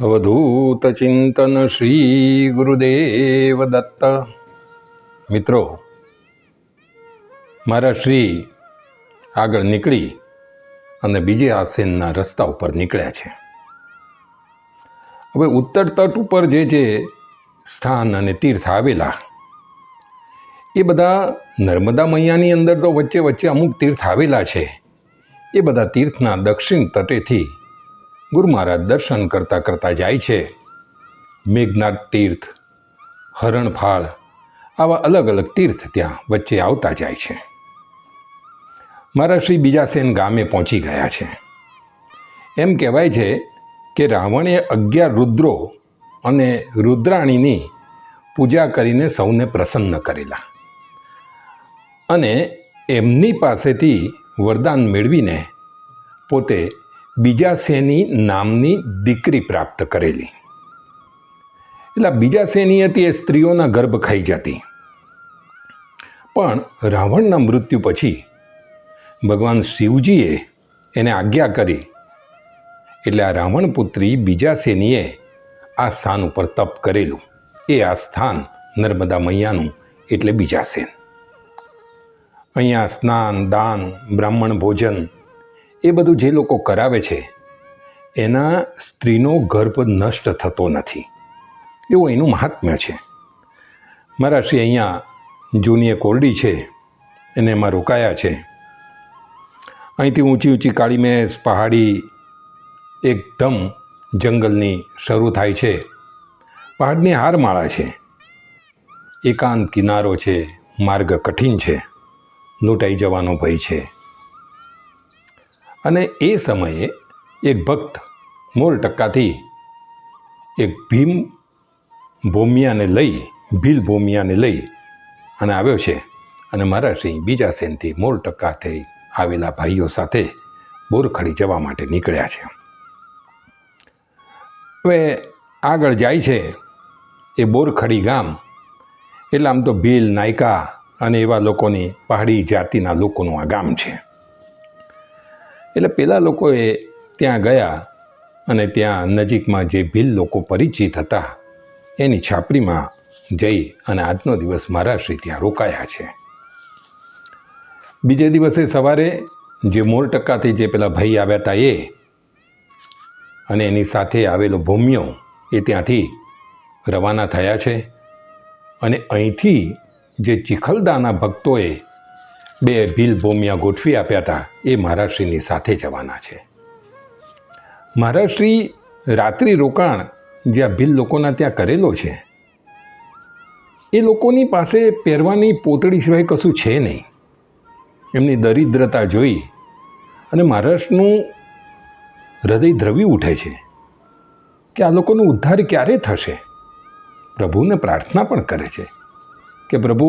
અવધૂત ચિંતન શ્રી ગુરુદેવ દત્ત મિત્રો મારા શ્રી આગળ નીકળી અને બીજે આસનના રસ્તા ઉપર નીકળ્યા છે. હવે ઉત્તર તટ ઉપર જે જે સ્થાન અને તીર્થ આવેલા, એ બધા નર્મદા મૈયાની અંદર તો વચ્ચે વચ્ચે અમુક તીર્થ આવેલા છે. એ બધા તીર્થના દક્ષિણ તટેથી ગુરુ મહારાજ દર્શન કરતાં કરતાં જાય છે. મેઘનાથ તીર્થ, હરણફાળ, આવા અલગ અલગ તીર્થ ત્યાં વચ્ચે આવતા જાય છે. મારા શ્રી બીજાસેન ગામે પહોંચી ગયા છે. એમ કહેવાય છે કે રાવણે અગિયાર રુદ્રો અને રુદ્રાણીની પૂજા કરીને સૌને પ્રસન્ન કરેલા. અને એમની પાસેથી વરદાન મેળવીને પોતે બીજાસેની નામની દીકરી પ્રાપ્ત કરેલી? એટલે બીજાસેની હતી? એ સ્ત્રીઓના ગર્ભ ખાઈ જતી. પણ રાવણના મૃત્યુ પછી ભગવાન શિવજીએ એને આજ્ઞા કરી. એટલે આ રાવણ પુત્રી બીજાસેનીએ આ સ્થાન ઉપર તપ કરેલું. એ આ સ્થાન નર્મદા મૈયાનું એટલે બીજાસેન અહીંયા સ્નાન, દાન, બ્રાહ્મણ ભોજન એ બધું જે લોકો કરાવે છે, એના સ્ત્રીનો ગર્ભ નષ્ટ થતો નથી. એવું એનું મહાત્મ્ય છે. મારા શ્રી અહીંયા જૂની એક ઓરડી છે, એને એમાં રોકાયા છે. અહીંથી ઊંચી ઊંચી કાળી મેસ પહાડી, એકદમ જંગલની શરૂ થાય છે. પહાડની હારમાળા છે. એકાંત કિનારો છે, માર્ગ કઠિન છે, લૂંટાઈ જવાનો ભય છે. અને એ સમયે એક ભક્ત મોર ટક્કાથી એક ભીમ ભૂમિયાને લઈ, ભીલ ભૂમિયાને લઈ અને આવ્યો છે. અને મારા સિંહ બીજા સેનથી મોર ટક્કાથી આવેલા ભાઈઓ સાથે બોરખડી જવા માટે નીકળ્યા છે. હવે આગળ જાય છે એ બોરખડી ગામ. એટલે આમ તો ભીલ, નાયકા અને એવા લોકોની પહાડી જાતિના લોકોનું આ ગામ છે. એટલે પેલા લોકોએ ત્યાં ગયા અને ત્યાં નજીકમાં જે ભીલ લોકો પરિચિત હતા, એની છાપરીમાં જઈ અને આજનો દિવસ મહારાષ્ટ્રી ત્યાં રોકાયા છે. બીજે દિવસે સવારે જે મોર ટકાથી જે પેલા ભાઈ આવ્યા હતા એ, અને એની સાથે આવેલો ભૂમિયો એ ત્યાંથી રવાના થયા છે. અને અહીંથી જે ચિખલદાના ભક્તોએ બે ભીલ ભૂમિયા ગોઠવી આપ્યા હતા. એ મહારાષ્ટ્રીની સાથે જવાના છે. મહારાષ્ટ્રી રાત્રિ રોકાણ જ્યાં ભીલ લોકોના ત્યાં કરેલો છે, એ લોકોની પાસે પહેરવાની પોતળી સિવાય કશું છે નહીં. એમની દરિદ્રતા જોઈ અને મહારાષ્ટ્રનું હૃદય દ્રવી ઉઠે છે કે આ લોકોનો ઉદ્ધાર ક્યારે થશે? પ્રભુને પ્રાર્થના પણ કરે છે કે પ્રભુ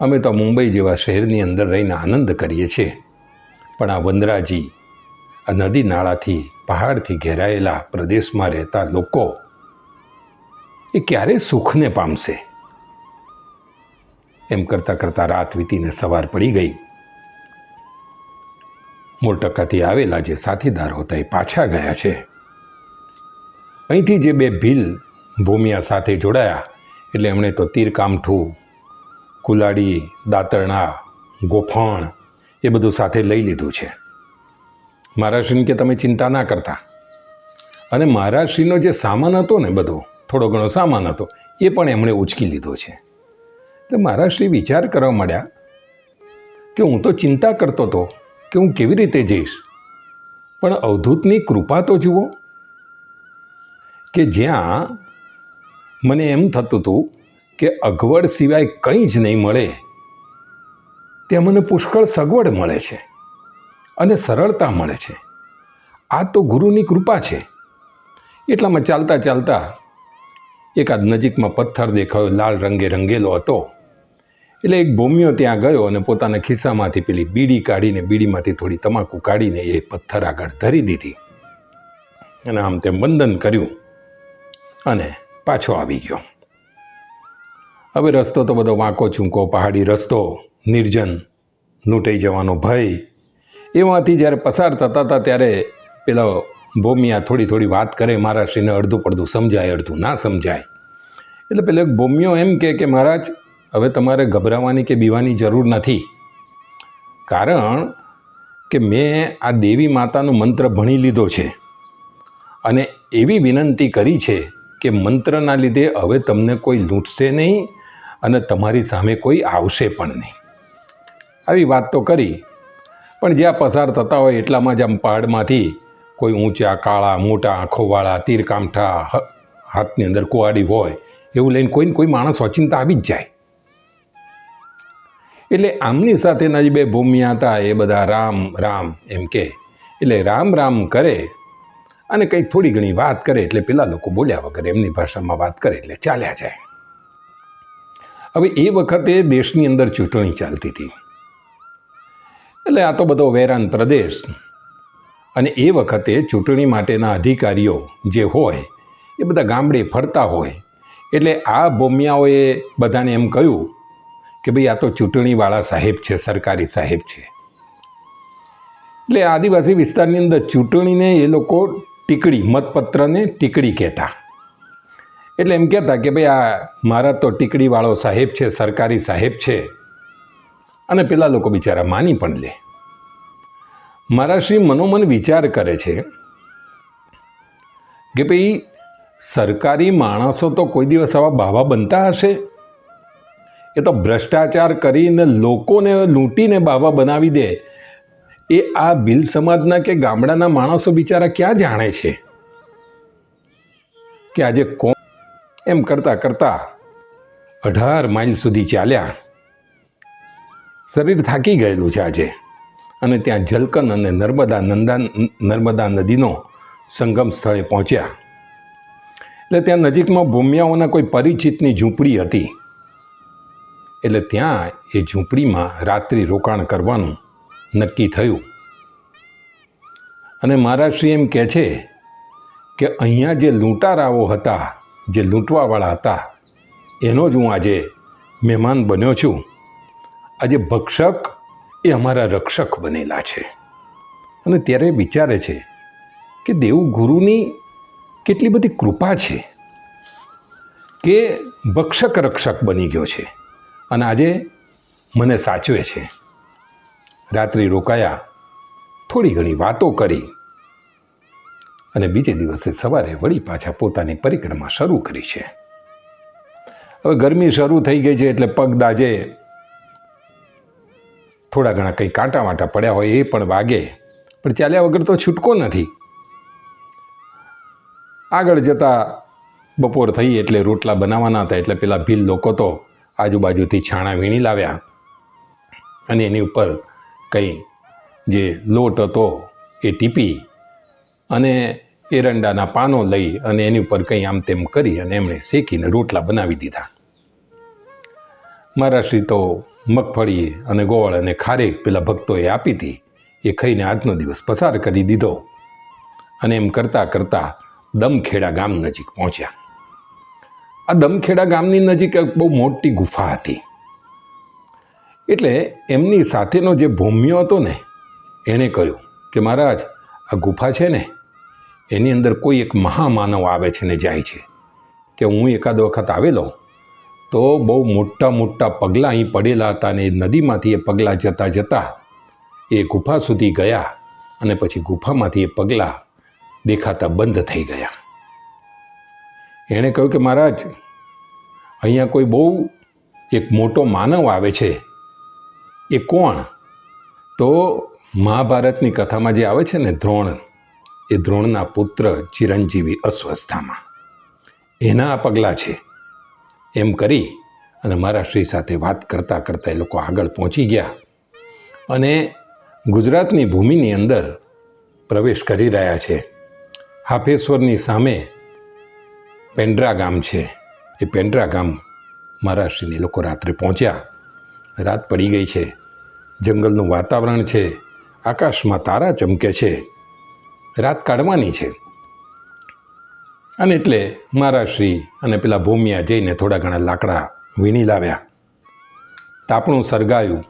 અમે તો મુંબઈ જેવા શહેરની અંદર રહીને આનંદ કરીએ છીએ. પણ આ વંદરાજી, આ નદી નાળાથી, પહાડથી ઘેરાયેલા પ્રદેશમાં રહેતા લોકો, એ ક્યારે સુખને પામશે? એમ કરતાં કરતાં રાત વીતીને સવાર પડી ગઈ. મોરટકાથી આવેલા જે સાથીદાર હતા એ પાછા ગયા છે. અહીંથી જે બે ભીલ ભૂમિયા સાથે જોડાયા, એટલે એમણે તો તીરકામઠું કુલાડી, દાતરણા, ગોફણ એ બધું સાથે લઈ લીધું છે. મહારાષ્ટ્રીને કે તમે ચિંતા ના કરતા. અને મહારાષ્ટ્રીનો જે સામાન હતો ને બધો, થોડો ઘણો સામાન હતો, એ પણ એમણે ઉચકી લીધો છે. એટલે મહારાષ્ટ્રી વિચાર કરવા માંડ્યા કે હું તો ચિંતા કરતો હતો કે હું કેવી રીતે જઈશ? પણ અવધૂતની કૃપા તો જુઓ, કે જ્યાં મને એમ થતું હતું કે અગવડ સિવાય કંઈ જ નહીં મળે, તે મને પુષ્કળ સગવડ મળે છે અને સરળતા મળે છે. આ તો ગુરુની કૃપા છે. એટલામાં ચાલતા ચાલતા એકાદ નજીકમાં પથ્થર દેખાયો, લાલ રંગે રંગેલો હતો. એટલે એક ભૂમિયો ત્યાં ગયો અને પોતાના ખિસ્સામાંથી પેલી બીડી કાઢીને બીડીમાંથી થોડી તમાકુ કાઢીને એ પથ્થર આગળ ધરી દીધી. અને આમ તેમ વંદન કર્યું અને પાછો આવી ગયો. હવે રસ્તો તો બધો વાંકો ચૂંકો પહાડી રસ્તો, નિર્જન, લૂંટાઈ જવાનો ભય. એમાંથી જ્યારે પસાર થતા હતા ત્યારે પેલો ભૂમિયા થોડી થોડી વાત કરે મહારાજશ્રીને અડધું પડધું સમજાય, અડધું ના સમજાય. એટલે પેલો ભૂમિયો એમ કહે કે, મહારાજ, હવે તમારે ગભરાવાની કે બીવાની જરૂર નથી. કારણ કે મેં આ દેવી માતાનો મંત્ર ભણી લીધો છે અને એવી વિનંતી કરી છે કે મંત્રના લીધે હવે તમને કોઈ લૂંટશે નહીં અને તમારી સામે કોઈ આવશે પણ નહીં. આવી વાત તો કરી, પણ જ્યાં પસાર થતા હોય એટલામાં જ આમ પહાડમાંથી કોઈ ઊંચા, કાળા, મોટા, આંખોવાળા, તીરકામઠા હાથની અંદર કુવાડી હોય, એવું લઈને કોઈને કોઈ માણસ ઓચિંતા આવી જ જાય. એટલે આમની સાથેના જે બે ભૂમિયા હતા, એ બધા રામ રામ એમ કે, એટલે રામ રામ કરે અને કંઈક થોડી ઘણી વાત કરે એટલે પેલા લોકો બોલ્યા વગર એમની ભાષામાં વાત કરે એટલે ચાલ્યા જાય. હવે એ વખતે દેશની અંદર ચૂંટણી ચાલતી હતી. એટલે આ તો બધો વેરાન પ્રદેશ. અને એ વખતે ચૂંટણી માટેના અધિકારીઓ જે હોય, એ બધા ગામડે ફરતા હોય. એટલે આ બોમિયાઓએ બધાને એમ કહ્યું કે ભાઈ આ તો ચૂંટણીવાળા સાહેબ છે, સરકારી સાહેબ છે. એટલે આદિવાસી વિસ્તારની અંદર ચૂંટણીને એ લોકો ટીકડી, મતપત્રને ટીકડી કહેતા. એટલે એમ કહેતા કે ભાઈ આ મારા તો ટીકડીવાળો સાહેબ છે, સરકારી સાહેબ છે. અને પેલા લોકો બિચારા માની પણ લે. મારા શ્રી મનોમન વિચાર કરે છે કે ભાઈ સરકારી માણસો તો કોઈ દિવસ આવા બાવા બનતા હશે? એ તો ભ્રષ્ટાચાર કરીને લોકોને લૂંટીને બાવા બનાવી દે. એ આ ભીલ સમાજના કે ગામડાના માણસો બિચારા ક્યાં જાણે છે? કે આજે કોણ એમ કરતાં કરતાં અઢાર માઇલ સુધી ચાલ્યા. શરીર થાકી ગયેલું છે આજે. અને ત્યાં જલકન અને નર્મદા નંદા નર્મદા નદીનો સંગમ સ્થળે પહોંચ્યા. એટલે ત્યાં નજીકમાં ભૂમિયાઓના કોઈ પરિચિતની ઝૂંપડી હતી. એટલે ત્યાં એ ઝૂંપડીમાં રાત્રિ રોકાણ કરવાનું નક્કી થયું. અને મહારાજશ્રી એમ કહે છે કે અહીંયા જે લૂંટારાઓ હતા જે લૂંટવાવાળા હતા, એનો જ હું આજે મહેમાન બન્યો છું. આજે ભક્ષક એ અમારા રક્ષક બનેલા છે. અને ત્યારે વિચારે છે કે દેવ ગુરુની કેટલી બધી કૃપા છે કે ભક્ષક રક્ષક બની ગયો છે. અને આજે મને સાચવે છે. રાત્રિ રોકાયા, થોડી ઘણી વાતો કરી અને બીજે દિવસે સવારે વળી પાછા પોતાની પરિક્રમા શરૂ કરી છે. હવે ગરમી શરૂ થઈ ગઈ છે એટલે પગ દાજે. થોડા ઘણા કંઈ કાંટા વાંટા પડ્યા હોય એ પણ વાગે. પણ ચાલ્યા વગર તો છૂટકો નથી. આગળ જતાં બપોર થઈ એટલે રોટલા બનાવવાના હતા એટલે પેલા ભીલ લોકો તો આજુબાજુથી છાણા વીણી લાવ્યા. અને એની ઉપર કંઈ જે લોટ હતો એ ટીપી. અને એરંડાના પાનો લઈ અને એની ઉપર કંઈ આમ તેમ કરી અને એમણે શેકીને રોટલા બનાવી દીધા. મારા શ્રી તો મગફળી અને ગોળ અને ખારેક પેલા ભક્તોએ આપી હતી. એ ખાઈને આજનો દિવસ પસાર કરી દીધો અને એમ કરતાં કરતાં દમખેડા ગામ નજીક પહોંચ્યા. આ દમખેડા ગામની નજીક એક બહુ મોટી ગુફા હતી. એટલે એમની સાથેનો જે ભૂમ્યો હતો ને, એણે કહ્યું કે મહારાજ, આ ગુફા છે ને એની અંદર કોઈ એક મહામાનવ આવે છે ને જાય છે. કે હું એકાદ વખત આવેલો, તો બહુ મોટા મોટા પગલાં અહીં પડેલા હતા અને નદીમાંથી એ પગલાં જતાં જતાં એ ગુફા સુધી ગયા અને પછી ગુફામાંથી એ પગલાં દેખાતા બંધ થઈ ગયા. એણે કહ્યું કે મહારાજ, અહીંયા કોઈ બહુ એક મોટો માનવ આવે છે. એ કોણ? તો મહાભારતની કથામાં જે આવે છે ને દ્રોણ એ દ્રોણના પુત્ર ચિરંજીવી અસ્વસ્થામાં. એના આ પગલાં છે. એમ કરી અને મારા શ્રી સાથે વાત કરતાં કરતાં એ લોકો આગળ પહોંચી ગયા અને ગુજરાતની ભૂમિની અંદર પ્રવેશ કરી રહ્યા છે. હાફેશ્વરની સામે પેન્ડ્રા ગામ છે. એ પેન્ડ્રા ગામ મહારાષ્ટ્રની લોકો રાત્રે પહોંચ્યા. રાત પડી ગઈ છે. જંગલનું વાતાવરણ છે. આકાશમાં તારા ચમકે છે. રાત કાઢવાની છે. અને એટલે મારા શ્રી અને પેલા ભૂમિયા જઈને થોડા ઘણા લાકડા વીણી લાવ્યા. તાપણું સળગાયું.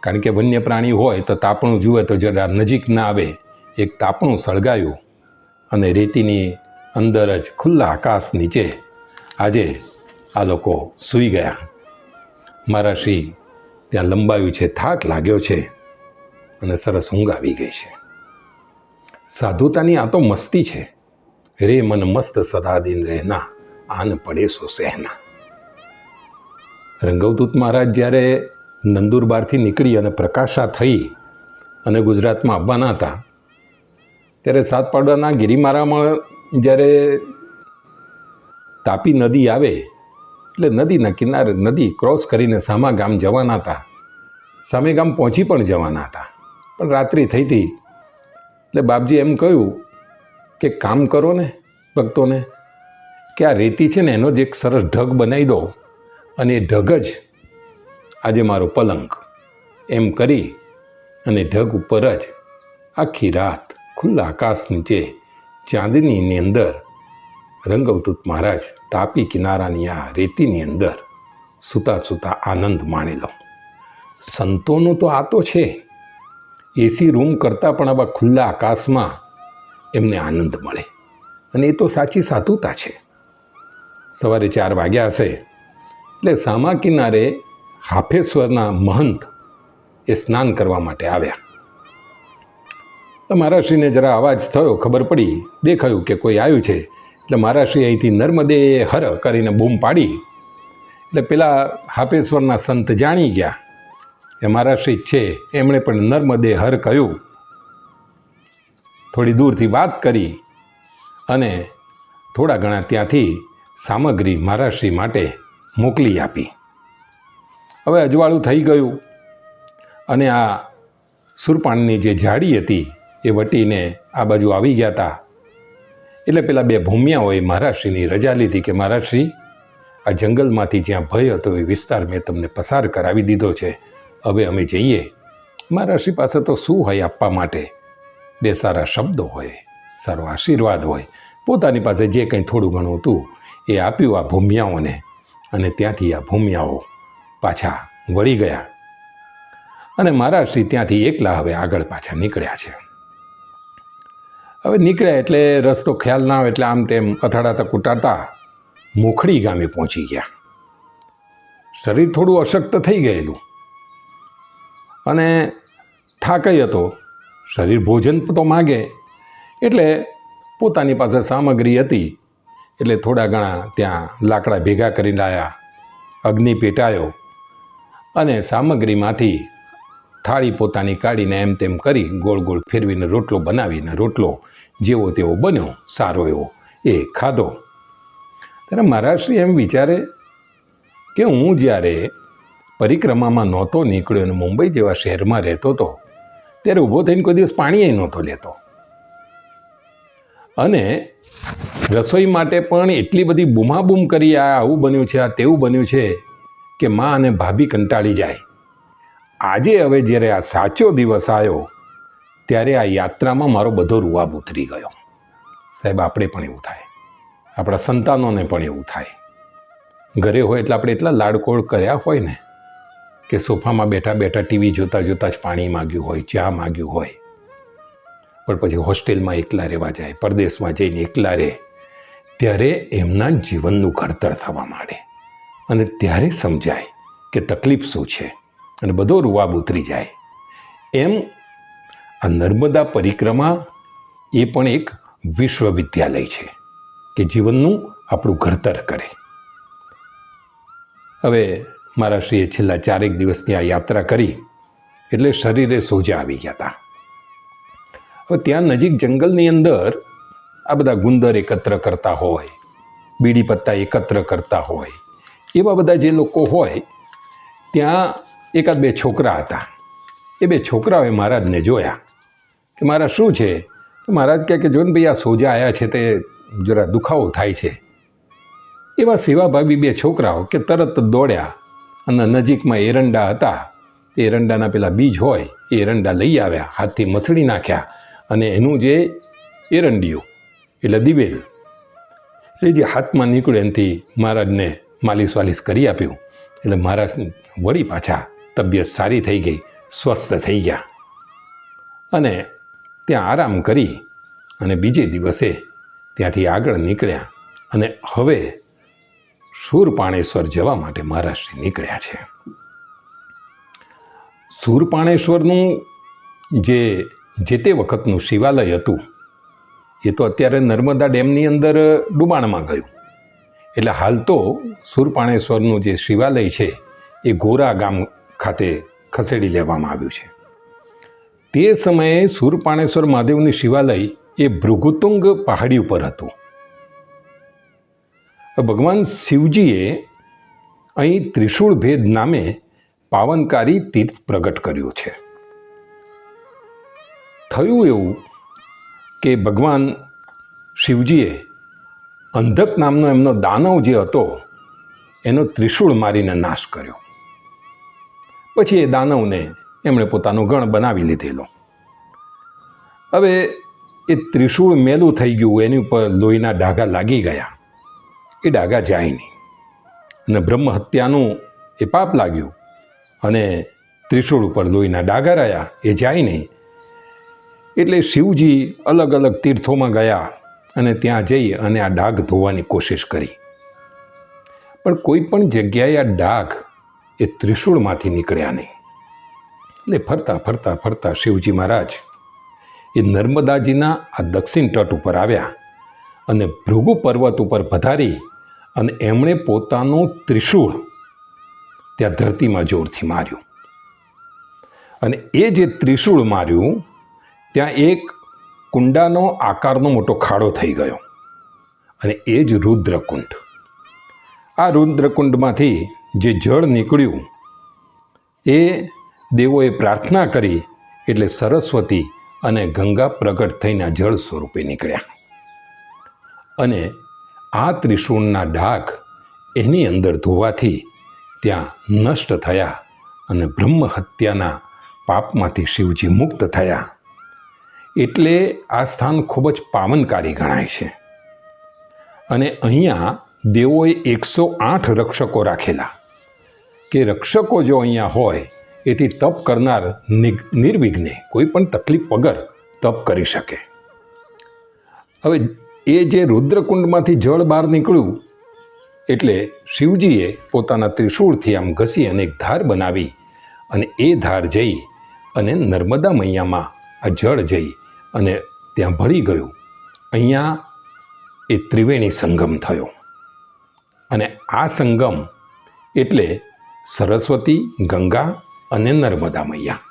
કારણ કે વન્ય પ્રાણી હોય તો તાપણું જુએ તો જરા નજીક ના આવે. એક તાપણું સળગાયું અને રેતીની અંદર જ ખુલ્લા આકાશ નીચે આજે આ લોકો સૂઈ ગયા. મારા શ્રી, ત્યાં લંબાયું છે, થાક લાગ્યો છે અને સરસ ઊંઘ આવી ગઈ છે. સાધુતાની આ તો મસ્તી છે. રે મન મસ્ત સદા દિન રહેના, આન પડે સો સહેના. રંગવદૂત મહારાજ જ્યારે નંદુરબારથી નીકળી અને પ્રકાશા થઈ અને ગુજરાતમાં આવવાના હતા, ત્યારે સાતપાડાના ગિરિમારામાં જ્યારે તાપી નદી આવે, એટલે નદીના કિનારે નદી ક્રોસ કરીને સામા ગામ જવાના હતા. સામે ગામ પહોંચી પણ જવાના હતા. પણ રાત્રિ થઈ હતી એટલે બાપજી એમ કહ્યું કે કામ કરો ને ભક્તોને કે આ રેતી છે ને એનો જ એક સરસ ઢગ બનાવી દો. અને એ ઢગ જ આજે મારો પલંગ. એમ કરી અને ઢગ ઉપર જ આખી રાત ખુલ્લા આકાશ નીચે ચાંદનીની અંદર રંગવતૂત મહારાજ તાપી કિનારાની આ રેતીની અંદર સૂતા સૂતા આનંદ માણેલો. સંતોનો તો આ તો છે. એસી રૂમ કરતાં પણ આવા ખુલ્લા આકાશમાં એમને આનંદ મળે. અને એ તો સાચી સાતુતા છે. સવારે ચાર વાગ્યા હશે, એટલે સામા કિનારે હાફેશ્વરના મહંત એ સ્નાન કરવા માટે આવ્યા. તો મહારાષ્ટ્રીને જરા અવાજ થયો, ખબર પડી, દેખાયું કે કોઈ આવ્યું છે. એટલે મહારાષ્ટ્રી અહીંથી નર્મદે હર કરીને બૂમ પાડી. એટલે પેલા હાપેશ્વરના સંત જાણી ગયા. કે મહારાષ્ટ્રી જ છે. એમણે પણ નર્મદે હર કહ્યું. થોડી દૂરથી વાત કરી અને થોડા ઘણા ત્યાંથી સામગ્રી મહારાષ્ટ્રી માટે મોકલી આપી. હવે અજવાળું થઈ ગયું અને આ સુરપાણની જે ઝાડી હતી એ વટીને આ બાજુ આવી ગયા હતા એટલે પેલા બે ભૂમિયાઓએ મહારાષ્ટ્રીની રજા લીધી કે મહારાષ્ટ્રી આ જંગલમાંથી જ્યાં ભય હતો એ વિસ્તાર મેં તમને પસાર કરાવી દીધો છે. હવે અમે જઈએ. મહારાષ્ટ્રી પાસે તો શું હોય આપવા માટે? બે સારા શબ્દો હોય, સારો આશીર્વાદ હોય. પોતાની પાસે જે કંઈ થોડું ઘણું હતું, એ આપ્યું આ ભૂમિયાઓને. અને ત્યાંથી આ ભૂમિયાઓ પાછા વળી ગયા. અને મહારાષ્ટ્રી ત્યાંથી એકલા હવે આગળ પાછા નીકળ્યા છે. હવે નીકળ્યા એટલે રસ્તો ખ્યાલ ના આવે એટલે આમ તેમ અથડાતા કૂટાતા મોખડી ગામે પહોંચી ગયા. શરીર થોડું અશક્ત થઈ ગયેલું. અને થાકઈ હતો. શરીર ભોજન તો માગે, એટલે પોતાની પાસે સામગ્રી હતી. એટલે થોડા ઘણા ત્યાં લાકડા ભેગા કરી લાયા, અગ્નિ પેટાયો અને સામગ્રીમાંથી થાળી પોતાની કાઢીને એમ તેમ કરી ગોળ ગોળ ફેરવીને રોટલો બનાવીને રોટલો જેવો તેવો બન્યો, સારો એવો, એ ખાધો. ત્યારે મહારાષ્ટ્રી એમ વિચારે કે હું જ્યારે પરિક્રમામાં નહોતો નીકળ્યો અને મુંબઈ જેવા શહેરમાં રહેતો હતો ત્યારે ઊભો થઈને કોઈ દિવસ પાણી નહોતો લેતો. અને રસોઈ માટે પણ એટલી બધી બૂમાબૂમ કરી આ આવું બન્યું છે, આ તેવું બન્યું છે કે મા અને ભાભી કંટાળી જાય. આજે હવે જ્યારે આ સાચો દિવસ આવ્યો, ત્યારે આ યાત્રામાં મારો બધો રૂવાબ ઉતરી ગયો. સાહેબ, આપણે પણ એવું થાય. આપણા સંતાનોને પણ એવું થાય. ઘરે હોય એટલે આપણે એટલા લાડકોળ કર્યા હોય ને કે સોફામાં બેઠા બેઠા ટીવી જોતાં જોતાં જ પાણી માગ્યું હોય, ચા માગ્યું હોય. પણ પછી હોસ્ટેલમાં એકલા રહેવા જાય, પરદેશમાં જઈને એકલા રહે, ત્યારે એમના જીવનનું ઘડતર થવા માંડે. અને ત્યારે સમજાય કે તકલીફ શું છે અને બધો રૂવાબ ઉતરી જાય. એમ આ નર્મદા પરિક્રમા એ પણ એક વિશ્વવિદ્યાલય છે કે જીવનનું આપણું ઘડતર કરે. હવે મારા શ્રીએ છેલ્લા ચારેક દિવસની આ યાત્રા કરી એટલે શરીરે સોજા આવી ગયા હતા હવે ત્યાં નજીક જંગલની અંદર આ બધા ગુંદર એકત્ર કરતા હોય, બીડી પત્તા એકત્ર કરતા હોય, એવા બધા જે લોકો હોય, ત્યાં એકાદ બે છોકરા હતા. એ બે છોકરાઓએ મહારાજને જોયા કે મારા શું છે? તો મહારાજ કહે કે જો ને ભાઈ આ સોજા આવ્યા છે તે જરા દુખાવો થાય છે. એવા સેવાભાવી બે છોકરાઓ કે તરત દોડ્યા અને નજીકમાં એરંડા હતા. તે એરંડાના પેલા બીજ હોય, એ એરંડા લઈ આવ્યા, હાથથી મસળી નાખ્યા અને એનું જે એરંડિયું, એટલે દિવેલ, એટલે જે હાથમાં નીકળે એનાથી મહારાજને માલિશ વાલિશ કરી આપ્યું. એટલે મહારાજ વળી પાછા તબિયત સારી થઈ ગઈ, સ્વસ્થ થઈ ગયા. અને ત્યાં આરામ કરી અને બીજે દિવસે ત્યાંથી આગળ નીકળ્યા. અને હવે શૂરપાણેશ્વર જવા માટે મહારાષ્ટ્ર નીકળ્યા છે. શૂરપાણેશ્વરનું જે જે તે વખતનું શિવાલય હતું, એ તો અત્યારે નર્મદા ડેમની અંદર ડુબાણમાં ગયું. એટલે હાલ તો સુરપાણેશ્વરનું જે શિવાલય છે, એ ગોરા ગામ ખાતે ખસેડી લેવામાં આવ્યું છે. તે સમયે સુરપાણેશ્વર મહાદેવની શિવાલય એ ભૃગુતુંગ પહાડી ઉપર હતું. ભગવાન શિવજીએ અહીં ત્રિશૂળ ભેદ નામે પાવનકારી તીર્થ પ્રગટ કર્યું છે. થયું એવું કે ભગવાન શિવજીએ અંધક નામનો એમનો દાનવ જે હતો, એનો ત્રિશૂળ મારીને નાશ કર્યો. પછી એ દાનવને એમણે પોતાનો ગણ બનાવી લીધેલો. હવે એ ત્રિશૂળ મેલું થઈ ગયું, એની ઉપર લોહીના ડાઘા લાગી ગયા. એ ડાઘા જાય નહીં અને બ્રહ્મ હત્યાનું એ પાપ લાગ્યું. અને ત્રિશૂળ ઉપર લોહીના ડાગા રહ્યા, એ જાય નહીં. એટલે શિવજી અલગ અલગ તીર્થોમાં ગયા અને ત્યાં જઈ અને આ ડાઘ ધોવાની કોશિશ કરી. પણ કોઈ પણ જગ્યાએ આ ડાઘ એ ત્રિશૂળમાંથી નીકળ્યા નહીં. એટલે ફરતા ફરતા ફરતા શિવજી મહારાજ એ નર્મદાજીના આ દક્ષિણ તટ ઉપર આવ્યા અને ભૃગુ પર્વત ઉપર પધારી અને એમણે પોતાનું ત્રિશૂળ ત્યાં ધરતીમાં જોરથી માર્યું. અને એ જે ત્રિશૂળ માર્યું, ત્યાં એક કુંડાનો આકારનો મોટો ખાડો થઈ ગયો અને એ જ રુદ્રકુંડ. આ રુદ્રકુંડમાંથી જે જળ નીકળ્યું, એ દેવોએ પ્રાર્થના કરી એટલે સરસ્વતી અને ગંગા પ્રગટ થઈને જળ સ્વરૂપે નીકળ્યા. અને આ ત્રિશૂળના ડાઘ એની અંદર ધોવાથી ત્યાં નષ્ટ થયા અને બ્રહ્મ હત્યાના પાપમાંથી શિવજી મુક્ત થયા. એટલે આ સ્થાન ખૂબ જ પાવનકારી ગણાય છે. અને અહીંયા દેવોએ એકસો આઠ રક્ષકો રાખેલા. કે રક્ષકો જો અહીંયા હોય, એથી તપ કરનાર નિર્વિઘ્ને કોઈ પણ તકલીફ વગર તપ કરી શકે. હવે એ જે રુદ્રકુંડમાંથી જળ બહાર નીકળ્યું, એટલે શિવજીએ પોતાના ત્રિશૂળથી આમ ઘસી અને એક ધાર બનાવી અને એ ધાર જઈ અને નર્મદા મૈયામાં આ જળ જઈ અને ત્યાં ભળી ગયું. અહીંયા એ ત્રિવેણી સંગમ થયો. અને આ સંગમ એટલે સરસ્વતી, ગંગા અને નર્મદા મૈયા.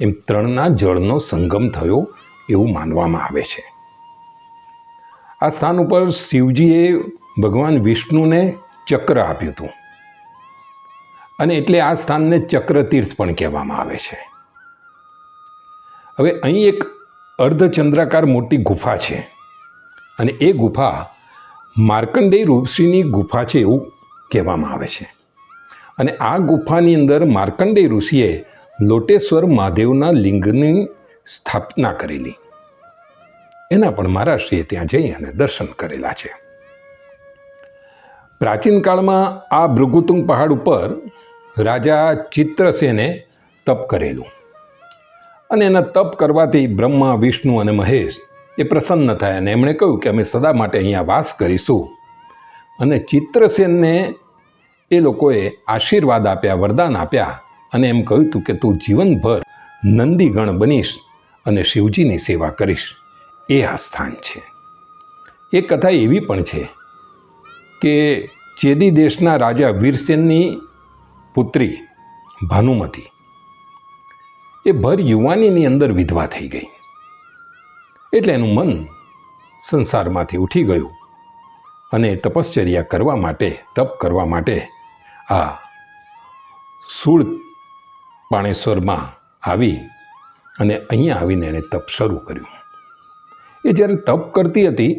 એમ ત્રણના જળનો સંગમ થયો એવું માનવામાં આવે છે. આ સ્થાન ઉપર શિવજીએ ભગવાન વિષ્ણુને ચક્ર આપ્યું હતું. અને એટલે આ સ્થાનને ચક્રતીર્થ પણ કહેવામાં આવે છે. હવે અહીં એક અર્ધચંદ્રાકાર મોટી ગુફા છે. અને એ ગુફા માર્કંડેય ઋષિની ગુફા છે એવું કહેવામાં આવે છે. અને આ ગુફાની અંદર માર્કંડેય ઋષિએ લોટેશ્વર મહાદેવના લિંગની સ્થાપના કરેલી. એના પણ મહારાષ્ટ્રીએ ત્યાં જઈ અને દર્શન કરેલા છે. પ્રાચીન કાળમાં આ ભૃગુતુંગ પહાડ ઉપર રાજા ચિત્રસેને તપ કરેલું. અને એના તપ કરવાથી બ્રહ્મા, વિષ્ણુ અને મહેશ એ પ્રસન્ન થયા અને એમણે કહ્યું કે અમે સદા માટે અહીંયા વાસ કરીશું. અને ચિત્રસેનને એ લોકોએ આશીર્વાદ આપ્યા, વરદાન આપ્યા અને એમ કહ્યું હતું કે તું જીવનભર નંદીગણ બનીશ અને શિવજીની સેવા કરીશ. એ આ સ્થાન છે. એ કથા એવી પણ છે કે ચેદી દેશના રાજા વીરસેનની પુત્રી ભાનુમતી એ ભર યુવાનીની અંદર વિધવા થઈ ગઈ. એટલે એનું મન સંસારમાંથી ઉઠી ગયું અને તપશ્ચર્યા કરવા માટે, તપ કરવા માટે આ સૂળ પાણેશ્વરમાં આવી અને અહીંયા આવીને એણે તપ શરૂ કર્યું. એ જ્યારે તપ કરતી હતી,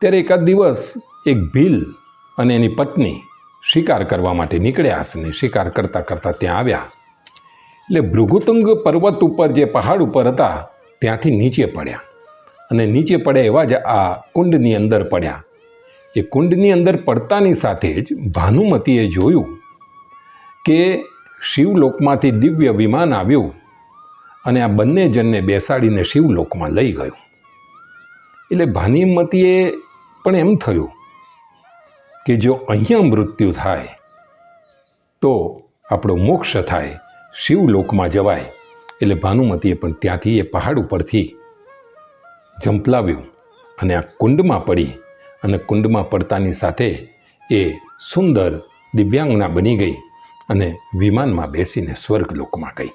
ત્યારે એકાદ દિવસ એક ભીલ અને એની પત્ની શિકાર કરવા માટે નીકળ્યા હશે ને શિકાર કરતાં કરતાં ત્યાં આવ્યા. એટલે ભૃગુતુંગ પર્વત ઉપર જે પહાડ ઉપર હતા, ત્યાંથી નીચે પડ્યા. અને નીચે પડ્યા એવા જ આ કુંડની અંદર પડ્યા. એ કુંડની અંદર પડતાની સાથે જ ભાનુમતીએ જોયું કે શિવલોકમાંથી દિવ્ય વિમાન આવ્યું અને આ બંને જણને બેસાડીને શિવલોકમાં લઈ ગયું. એટલે ભાનીમતીએ પણ એમ થયું કે જો અહીંયા મૃત્યુ થાય, તો આપણો મોક્ષ થાય, શિવલોકમાં જવાય. એટલે ભાનુમતીએ પણ ત્યાંથી એ પહાડ ઉપરથી જંપલાવ્યું અને આ કુંડમાં પડી અને કુંડમાં પડતાની સાથે એ સુંદર દિવ્યાંગના બની ગઈ અને વિમાનમાં બેસીને સ્વર્ગલોકમાં ગઈ.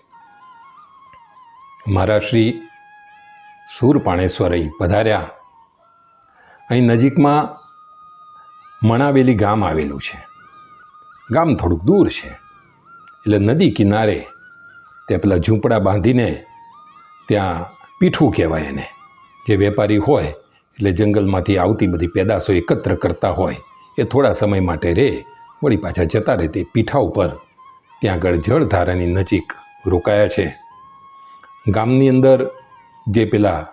મારા શ્રી સૂરપાણેશ્વર અહીં પધાર્યા અહીં નજીકમાં મણાવેલી ગામ આવેલું છે. ગામ થોડુંક દૂર છે. એટલે નદી કિનારે ત્યાં પેલા ઝૂંપડા બાંધીને ત્યાં પીઠું કહેવાય એને. જે વેપારી હોય, એટલે જંગલમાંથી આવતી બધી પેદાશો એકત્ર કરતા હોય, એ થોડા સમય માટે રહે વળી પાછા જતા રહે તે પીઠા ઉપર. ત્યાં આગળ જળધારાની નજીક રોકાયા છે. ગામની અંદર જે પેલા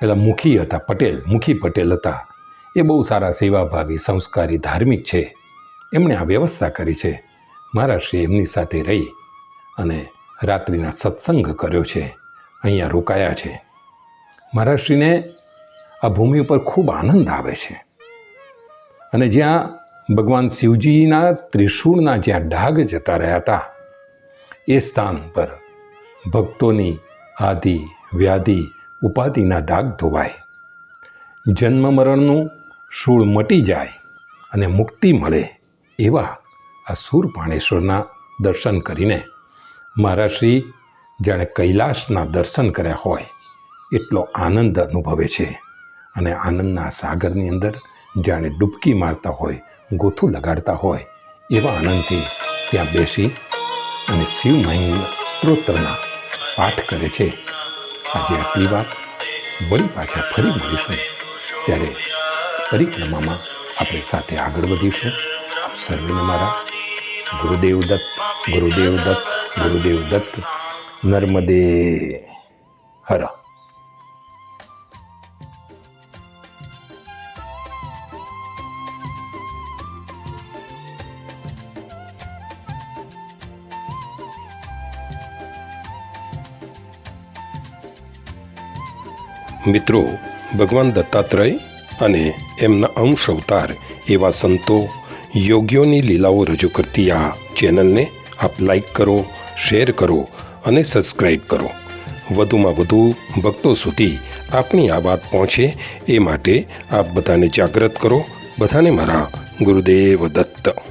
પેલા મુખી હતા, પટેલ, મુખી પટેલ હતા એ બહુ સારા સેવાભાવી સંસ્કારી, ધાર્મિક છે. એમણે આ વ્યવસ્થા કરી છે. મહારાષ્ટ્રે એમની સાથે રહી અને રાત્રિના સત્સંગ કર્યો છે. અહીંયા રોકાયા છે. મહારાષ્ટ્રીને આ ભૂમિ ઉપર ખૂબ આનંદ આવે છે. અને જ્યાં ભગવાન શિવજીના ત્રિશૂળના જ્યાં ડાઘ જતા રહ્યા હતા, એ સ્થાન પર ભક્તોની આદિ વ્યાધિ, ઉપાધિના ડાઘ ધોવાય. જન્મ મરણનું શૂળ મટી જાય અને મુક્તિ મળે એવા આ સૂરપાણેશ્વરના દર્શન કરીને મારા શ્રી જાણે કૈલાસના દર્શન કર્યા હોય એટલો આનંદ અનુભવે છે. અને આનંદના સાગરની અંદર જાણે ડૂબકી મારતા હોય, ગોથું લગાડતા હોય એવા આનંદથી ત્યાં બેસી અને શિવ મહિમ સ્ત્રોત્રના પાઠ કરે છે. આજે આટલી વાત. વળી પાછા ફરી મળીશું. ત્યારે પરિક્રમામાં આપણે સાથે આગળ વધીશું. આપ સર્વેને મારા ગુરુદેવ દત્ત ગુરુદેવ દત્ત ગુરુદેવ દત્ત, નર્મદે હર. મિત્રો, ભગવાન દત્તાત્રેય અને એમના અંશ અવતાર એવા સંતો, યોગીઓની લીલાઓ રજૂ કરતી આ ચેનલને આપ લાઈક કરો, શેર કરો અને સબસ્ક્રાઈબ કરો. વધુમાં વધુ ભક્તો સુધી આપની આ વાત પહોંચે એ માટે આપ બધાને જાગૃત કરો. બધાને મારા ગુરુદેવ દત્ત.